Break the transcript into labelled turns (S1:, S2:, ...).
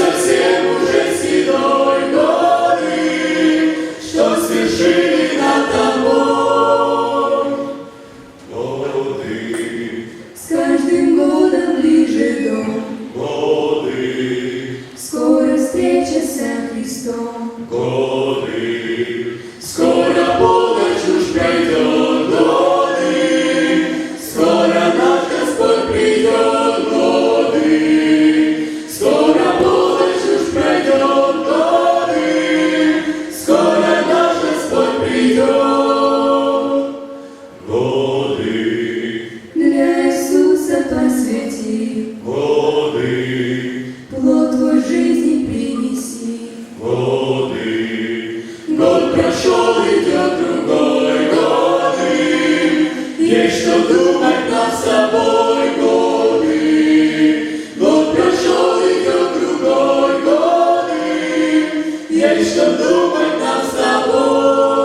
S1: совсем уже седой горы, что свершили над тобой воды.
S2: С каждым годом ближе дом.
S1: пошел идет другой годы, думать над собой годы. Год прошел идет другой годы, Есть думать над собой.